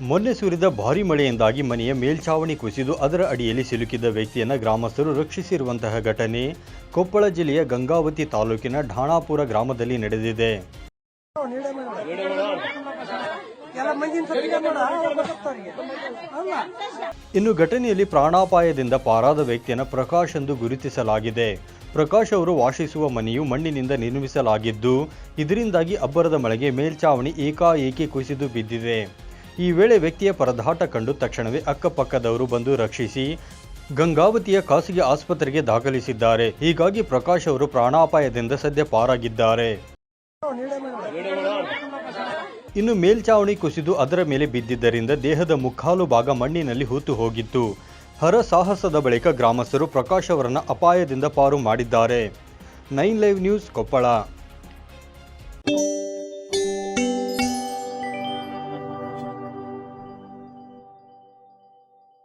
ಮೊನ್ನೆ ಸುರಿದ ಭಾರಿ ಮಳೆಯಿಂದಾಗಿ ಮನೆಯ ಮೇಲ್ಛಾವಣಿ ಕುಸಿದು ಅದರ ಅಡಿಯಲ್ಲಿ ಸಿಲುಕಿದ್ದ ವ್ಯಕ್ತಿಯನ್ನು ಗ್ರಾಮಸ್ಥರು ರಕ್ಷಿಸಿರುವಂತಹ ಘಟನೆ ಕೊಪ್ಪಳ ಜಿಲ್ಲೆಯ ಗಂಗಾವತಿ ತಾಲೂಕಿನ ಢಾಣಾಪುರ ಗ್ರಾಮದಲ್ಲಿ ನಡೆದಿದೆ. ಇನ್ನು ಘಟನೆಯಲ್ಲಿ ಪ್ರಾಣಾಪಾಯದಿಂದ ಪಾರಾದ ವ್ಯಕ್ತಿಯನ್ನು ಪ್ರಕಾಶ್ ಎಂದು ಗುರುತಿಸಲಾಗಿದೆ. ಪ್ರಕಾಶ್ ಅವರು ವಾಸಿಸುವ ಮನೆಯು ಮಣ್ಣಿನಿಂದ ನಿರ್ಮಿಸಲಾಗಿದ್ದು, ಇದರಿಂದಾಗಿ ಅಬ್ಬರದ ಮಳೆಗೆ ಮೇಲ್ಛಾವಣಿ ಏಕಾಏಕಿ ಕುಸಿದು ಬಿದ್ದಿದೆ. ಈ ವೇಳೆ ವ್ಯಕ್ತಿಯ ಪರದಾಟ ಕಂಡು ತಕ್ಷಣವೇ ಅಕ್ಕಪಕ್ಕದವರು ಬಂದು ರಕ್ಷಿಸಿ ಗಂಗಾವತಿಯ ಖಾಸಗಿ ಆಸ್ಪತ್ರೆಗೆ ದಾಖಲಿಸಿದ್ದಾರೆ. ಹೀಗಾಗಿ ಪ್ರಕಾಶ್ ಅವರು ಪ್ರಾಣಾಪಾಯದಿಂದ ಸದ್ಯ ಪಾರಾಗಿದ್ದಾರೆ. ಇನ್ನು ಮೇಲ್ಚಾವಣಿ ಕುಸಿದು ಅದರ ಮೇಲೆ ಬಿದ್ದಿದ್ದರಿಂದ ದೇಹದ ಮುಕ್ಕಾಲು ಭಾಗ ಮಣ್ಣಿನಲ್ಲಿ ಹೂತು ಹೋಗಿತ್ತು. ಹರಸಾಹಸದ ಬಳಿಕ ಗ್ರಾಮಸ್ಥರು ಪ್ರಕಾಶ್ ಅವರನ್ನು ಅಪಾಯದಿಂದ ಪಾರು ಮಾಡಿದ್ದಾರೆ. Nine live news Koppal.